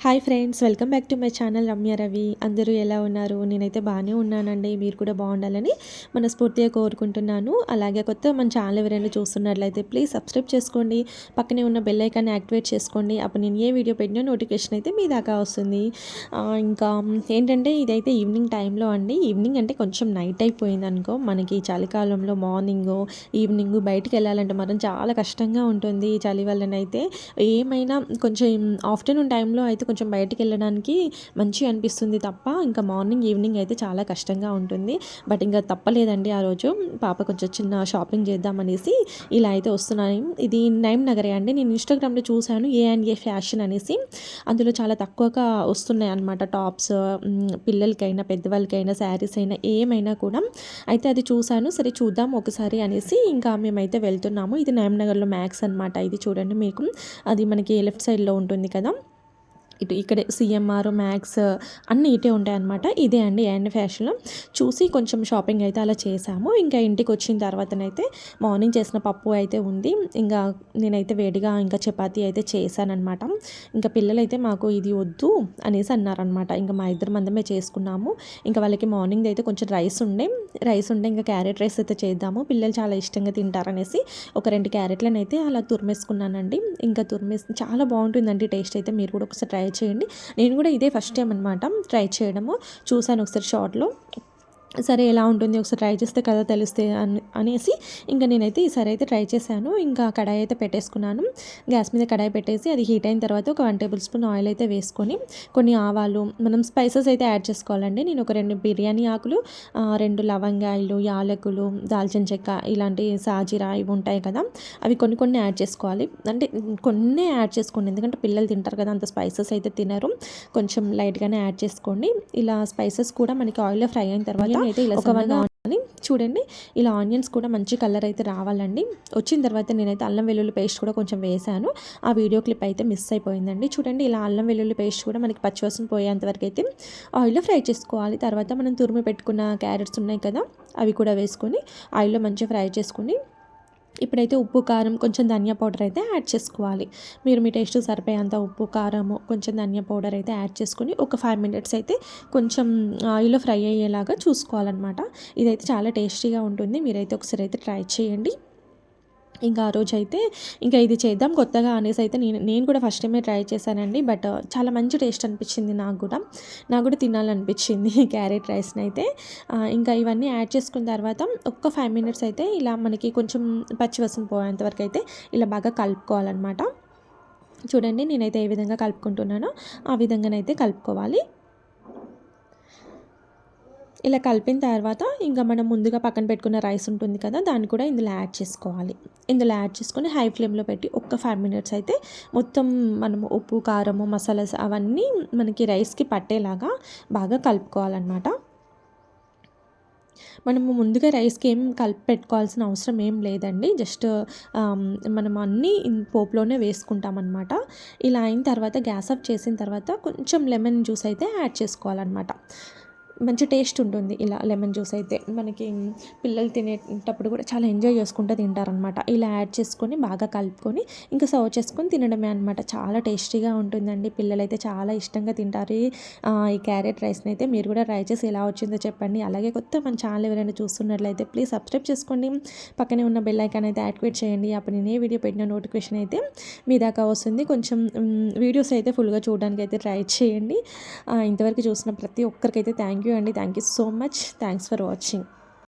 Hi friends welcome back to my channel Ramya Ravi. అందరూ ఎలా ఉన్నారు? నేనైతే బాగానే ఉన్నానండి. మీరు కూడా బాగుండాలని మనస్ఫూర్తిగా కోరుకుంటున్నాను. అలాగే కొత్త మన ఛానల్ ఎవరైనా చూస్తున్నట్లయితే ప్లీజ్ సబ్స్క్రైబ్ చేసుకోండి. పక్కనే ఉన్న బెల్ ఐకాన్ యాక్టివేట్ చేసుకోండి. అప్పుడు నేను ఏ వీడియో పెట్టినా నోటిఫికేషన్ అయితే మీ దాకా వస్తుంది. ఇంకా ఏంటంటే ఇదైతే ఈవినింగ్ టైంలో అండి. ఈవినింగ్ అంటే కొంచెం నైట్ అయిపోయింది అనుకో. మనకి చలికాలంలో మార్నింగ్ ఈవినింగ్ బయటికి వెళ్ళాలంటే మనం చాలా కష్టంగా ఉంటుంది చలి వల్లనైతే. ఏమైనా కొంచెం ఆఫ్టర్నూన్ టైంలో అయితే కొంచెం బయటికి వెళ్ళడానికి మంచిగా అనిపిస్తుంది తప్ప ఇంకా మార్నింగ్ ఈవినింగ్ అయితే చాలా కష్టంగా ఉంటుంది. బట్ ఇంకా తప్పలేదండి ఆ రోజు. పాప కొంచెం చిన్న షాపింగ్ చేద్దామనేసి ఇలా అయితే వస్తున్నాను. ఇది నైమ్ నగరే అండి. నేను ఇన్స్టాగ్రామ్లో చూశాను ఏ అండ్ ఏ ఫ్యాషన్ అనేసి. అందులో చాలా తక్కువగా వస్తున్నాయి అనమాట టాప్స్ పిల్లలకైనా పెద్దవాళ్ళకైనా శారీస్ అయినా ఏమైనా కూడా. అయితే అది చూశాను. సరే చూద్దాం ఒకసారి అనేసి ఇంకా మేమైతే వెళ్తున్నాము. ఇది నైమ్ నగర్లో మ్యాక్స్ అనమాట ఇది చూడండి మీకు. అది మనకి లెఫ్ట్ సైడ్లో ఉంటుంది కదా. ఇటు ఇక్కడే సిఎంఆర్ మ్యాక్స్ అన్నీ ఇటే ఉంటాయన్నమాట. ఇదే అండి అండ్ ఫ్యాషన్లో చూసి కొంచెం షాపింగ్ అయితే అలా చేసాము. ఇంకా ఇంటికి వచ్చిన తర్వాతనైతే మార్నింగ్ చేసిన పప్పు అయితే ఉంది. ఇంకా నేనైతే వేడిగా ఇంకా చపాతి అయితే చేశానమాట ఇంకా పిల్లలైతే మాకు ఇది వద్దు అనేసి అన్నారనమాట ఇంకా మా ఇద్దరు మందమే చేసుకున్నాము. ఇంకా వాళ్ళకి మార్నింగ్ అయితే కొంచెం రైస్ ఉండే. రైస్ ఉండే ఇంకా క్యారెట్ రైస్ అయితే చేద్దాము. పిల్లలు చాలా ఇష్టంగా తింటారనేసి ఒక రెండు క్యారెట్లను అయితే అలా తురిమేసుకున్నానండి. ఇంకా తురిమేసి చాలా బాగుంటుందండి టేస్ట్ అయితే. మీరు కూడా ఒకసారి ట్రై చేయండి. నేను కూడా ఇదే ఫస్ట్ టైం అనమాట ట్రై చేయడము. చూశాను ఒకసారి షార్ట్లో సరే ఎలా ఉంటుంది? ఒకసారి ట్రై చేస్తే కదా తెలిస్తే అని అనేసి ఇంకా నేనైతే ఈసారి అయితే ట్రై చేశాను. ఇంకా కడాయి అయితే పెట్టేసుకున్నాను. గ్యాస్ మీద కడాయి పెట్టేసి అది హీట్ అయిన తర్వాత ఒక వన్ టేబుల్ స్పూన్ ఆయిల్ అయితే వేసుకొని కొన్ని ఆవాలు మనం స్పైసెస్ అయితే యాడ్ చేసుకోవాలండి. నేను ఒక రెండు బిర్యానీ ఆకులు రెండు లవంగాయలు యాలకులు దాల్చిన చెక్క ఇలాంటి సాజీరా ఇవి ఉంటాయి కదా అవి కొన్ని కొన్ని యాడ్ చేసుకోవాలి. అంటే కొన్ని యాడ్ చేసుకోండి. ఎందుకంటే పిల్లలు తింటారు కదా అంత స్పైసెస్ అయితే తినరు. కొంచెం లైట్గానే యాడ్ చేసుకోండి. ఇలా స్పైసెస్ కూడా మనకి ఆయిల్లో ఫ్రై అయిన తర్వాత అయితే ఇలా ఒక వన్ చూడండి ఇలా ఆనియన్స్ కూడా మంచి కలర్ అయితే రావాలండి. వచ్చిన తర్వాత నేనైతే అల్లం వెల్లుల్లి పేస్ట్ కూడా కొంచెం వేశాను ఆ వీడియో క్లిప్ అయితే మిస్ అయిపోయిందండి. చూడండి ఇలా అల్లం వెల్లుల్లి పేస్ట్ కూడా మనకి పచ్చివాసన పోయేంత వరకు అయితే ఆయిల్లో ఫ్రై చేసుకోవాలి. తర్వాత మనం తురిమి పెట్టుకున్న క్యారెట్స్ ఉన్నాయి కదా అవి కూడా వేసుకొని ఆయిల్లో మంచిగా ఫ్రై చేసుకొని ఇప్పుడైతే ఉప్పు కారం కొంచెం ధనియా పౌడర్ అయితే యాడ్ చేసుకోవాలి. మీరు మీ టేస్ట్ సరిపోయేంత ఉప్పు కారము కొంచెం ధనియా పౌడర్ అయితే యాడ్ చేసుకొని ఒక ఫైవ్ మినిట్స్ అయితే కొంచెం ఆయిల్లో ఫ్రై అయ్యేలాగా చూసుకోవాలన్నమాట. ఇదైతే చాలా టేస్టీగా ఉంటుంది. మీరైతే ఒకసారి అయితే ట్రై చేయండి. ఇంకా ఆ రోజు అయితే ఇంకా ఇది చేద్దాం కొత్తగా అనేసి అయితే నేను నేను కూడా ఫస్ట్ టైమే ట్రై చేశానండి. బట్ uh, చాలా మంచి టేస్ట్ అనిపించింది నాకు కూడా. నాకు కూడా తినాలనిపించింది క్యారెట్ రైస్ని అయితే. ఇంకా ఇవన్నీ యాడ్ చేసుకున్న తర్వాత ఒక్క ఫైవ్ మినిట్స్ అయితే ఇలా మనకి కొంచెం పచ్చివసం పోయేంత వరకు అయితే ఇలా బాగా కలుపుకోవాలన్నమాట. చూడండి నేనైతే ఏ విధంగా కలుపుకుంటున్నానో ఆ విధంగానైతే కలుపుకోవాలి. ఇలా కలిపిన తర్వాత ఇంకా మనం ముందుగా పక్కన పెట్టుకున్న రైస్ ఉంటుంది కదా దాన్ని కూడా ఇందులో యాడ్ చేసుకోవాలి. ఇందులో యాడ్ చేసుకొని హై ఫ్లేమ్లో పెట్టి ఒక్క ఫైవ్ మినిట్స్ అయితే మొత్తం మనము ఉప్పు కారము మసాలాస్ అవన్నీ మనకి రైస్కి పట్టేలాగా బాగా కలుపుకోవాలన్నమాట. మనము ముందుగా రైస్కి ఏం కలిపి పెట్టుకోవాల్సిన అవసరం ఏం లేదండి. జస్ట్ మనం అన్నీ పోపులోనే వేసుకుంటామన్నమాట. ఇలా అయిన తర్వాత గ్యాస్ ఆఫ్ చేసిన తర్వాత కొంచెం లెమన్ జ్యూస్ అయితే యాడ్ చేసుకోవాలన్నమాట. మంచి టేస్ట్ ఉంటుంది. ఇలా లెమన్ జ్యూస్ అయితే మనకి పిల్లలు తినేటప్పుడు కూడా చాలా ఎంజాయ్ చేసుకుంటూ తింటారనమాట ఇలా యాడ్ చేసుకొని బాగా కలుపుకొని ఇంకా సర్వ్ చేసుకొని తినడమే అనమాట చాలా టేస్టీగా ఉంటుందండి. పిల్లలు అయితే చాలా ఇష్టంగా తింటారు. ఈ క్యారెట్ రైస్ని అయితే మీరు కూడా ట్రై చేసి ఎలా వచ్చిందో చెప్పండి. అలాగే కొత్త మన ఛానల్ ఎవరైనా చూస్తున్నట్లయితే ప్లీజ్ సబ్స్క్రైబ్ చేసుకోండి. పక్కనే ఉన్న బెల్ ఐకాన్ అయితే యాక్టివేట్ చేయండి. అప్పుడు నేనే వీడియో పెట్టిన నోటిఫికేషన్ అయితే మీ దాకా వస్తుంది. కొంచెం వీడియోస్ అయితే ఫుల్గా చూడడానికి అయితే ట్రై చేయండి. ఇంతవరకు చూసిన ప్రతి ఒక్కరికైతే థ్యాంక్ యూ యూ అండి thank you so much thanks for watching